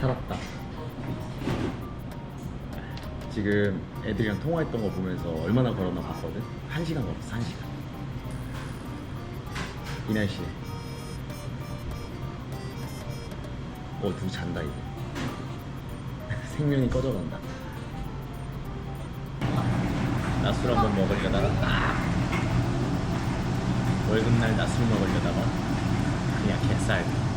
살았다. 지금 애들이랑 통화했던 거 보면서 얼마나 걸었나 봤거든? 한 시간 걸었어, 한 시간. 이 날씨에. 어, 둘이 잔다, 이제. 생명이 꺼져간다. 낮술 한번 먹으려다가, 아! 월급날 낮술 먹으려다가, 그냥 개쌀.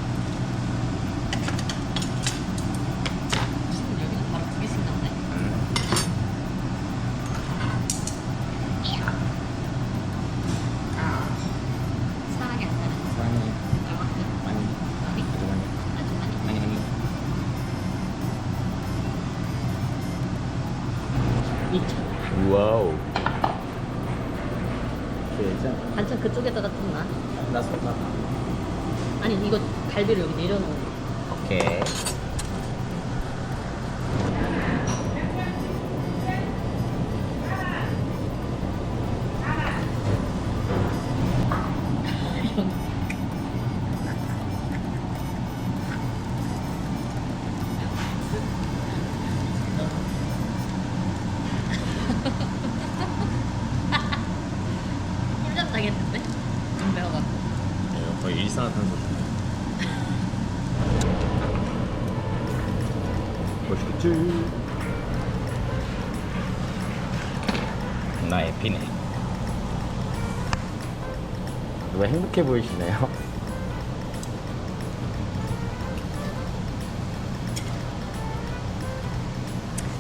와우. 게장. 반찬 그쪽에다가 좀 놔. 나 손나. 아니 이거 갈비를 여기 내려놓은 오케이. 맛있겠지? 나의 피네. 누가 행복해 보이시네요?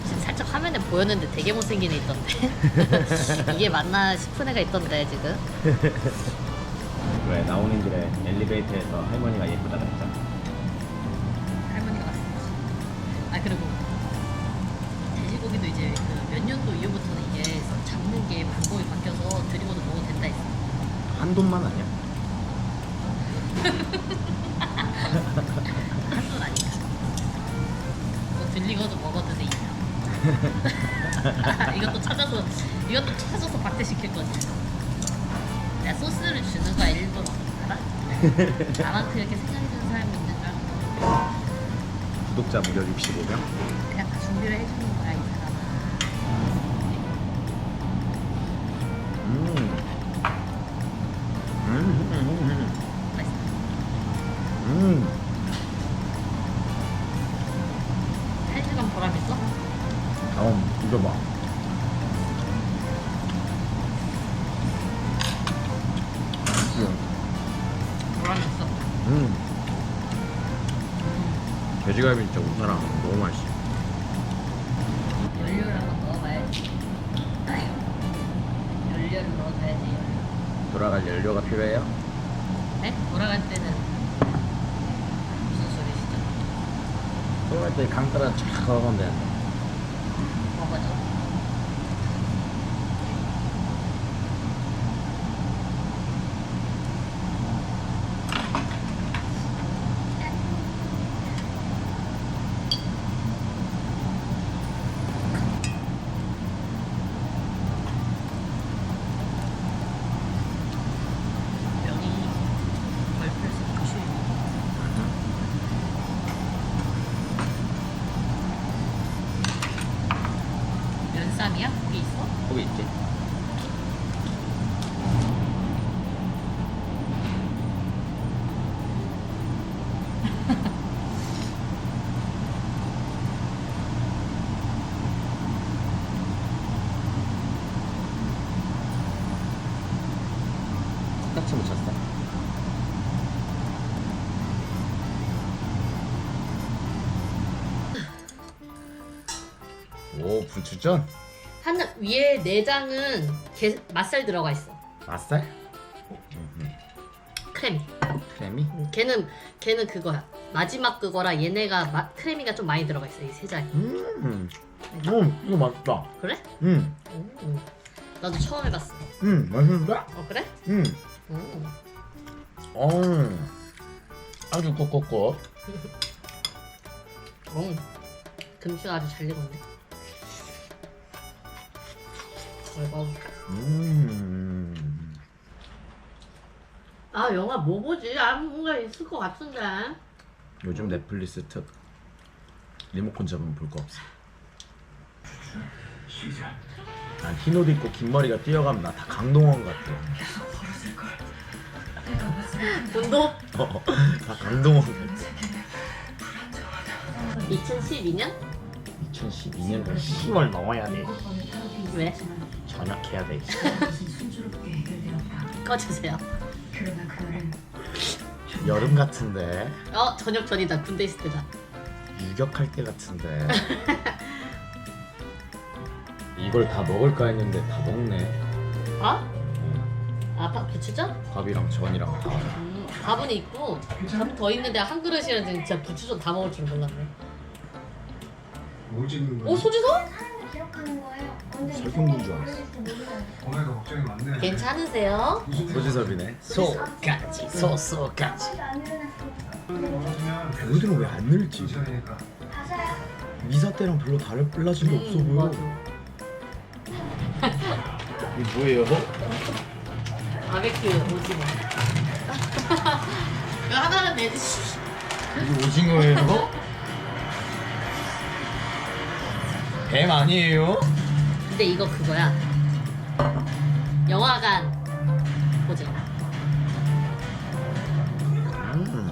지금 살짝 화면에 보였는데 되게 못생긴 애 있던데 이게 맞나 싶은 애가 있던데 지금 왜 나오는 길에 엘리베이터에서 할머니가 예쁘다 그랬잖아. 한 돈만 아니야? 한돈 아니까 뭐 들리고도 먹어도 돼 이것도 찾아서 이것도 찾아서 박대 시킬 거지 내가 소스를 주는 거야 일부러 알아? 나만 그렇게 생각해 주는 사람이 있는 줄 알고 구독자 무려 65명? 그냥 다 준비를 해주는 이거 봐. 보람 있어 음. 돼지갈비 진짜 우사랑 너무 맛있어. 연료를 한번 넣어봐야지 아유 연료를 넣어줘야지 돌아갈 연료가 필요해요? 네? 돌아갈 때는 무슨 소리시죠? 돌아갈 때 강가라 쫙 걸어가면 되는데. 먹어 쌈이야? 거기 있어? 거기 있지? 똑같이 묻혔어. 오, 부추전? 하나 위에 내장은 게, 맛살 들어가 있어. 맛살? 크래미. 크래미? 음, 걔는 걔는 그거야. 마지막 그거라 얘네가 마, 크래미가 좀 많이 들어가 있어 이 세 장이. 음, 음, 이거 맛있다. 그래? 음, 음. 나도 처음 해봤어. 음, 맛있는데? 어 그래? 음, 음. 어, 아주 꾹꾹꾹. 음. 금치가 아주 잘 익었네. 아이고. 음, 아 영화 뭐 보지? 아 뭔가 있을 것 같은데. 요즘 넷플릭스 특 리모컨 잡으면 볼 거 없어. 난 흰옷 입고 긴 머리가 뛰어가면 나 다 강동원 같아. 운동? 어, 다 강동원 같아. 2012년? 2012년도 10월 넘어야 돼. 왜? 전역해야 돼. 꺼주세요. 여름 같은데 어 저녁 전이다 군대 있을 때다. 유격할 때 같은데. 이걸 다 먹을까 했는데 다 먹네. 아? 아빠 부추전? 밥이랑 전이랑 다. 음, 밥은 있고 밥 더 있는데 한 그릇이라는 진짜 부추전 다 먹을 줄 몰랐네. 뭘 찍는 거야? 오 소지서? 설경구인 줄 알았어. 엄마가 걱정이 많네. 괜찮으세요? 소지섭이네. 소까지 소소까지. 애들은 왜 안 늘지? 괜찮으니까. 미사 때랑 별로 다를 달라진 게 없어 보여. 이게 뭐예요? 바베큐 오징어. 이거 하나는 내주시. 이게 오징어예요? 뱀 아니에요? 근데 이거 그거야. 영화관 오징어. 음.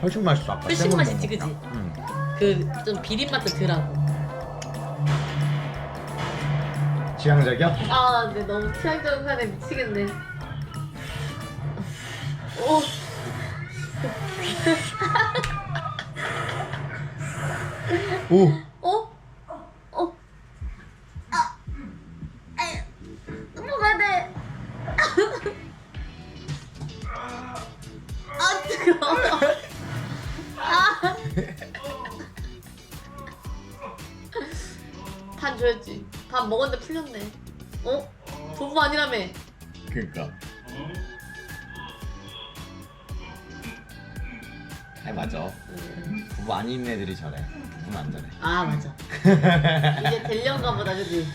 훨씬 맛있어. 아까 훨씬 생으로 맛있지. 그지? 응. 그좀 비린 맛도 덜하고. 취향적이야? 아, 근데 너무 취향적인 하네 미치겠네. 오. 오. 어? 어? 아, 에이, 뭐가 돼? 아 뜨거워. 아. 반 줘야지. 반 먹었는데 풀렸네. 어? 도부 아니라며. 그니까. 아니 맞아. 부부 아닌 애들이 저래. 부부는 안 저래. 아 맞아. 이제 될려가 보다 그지?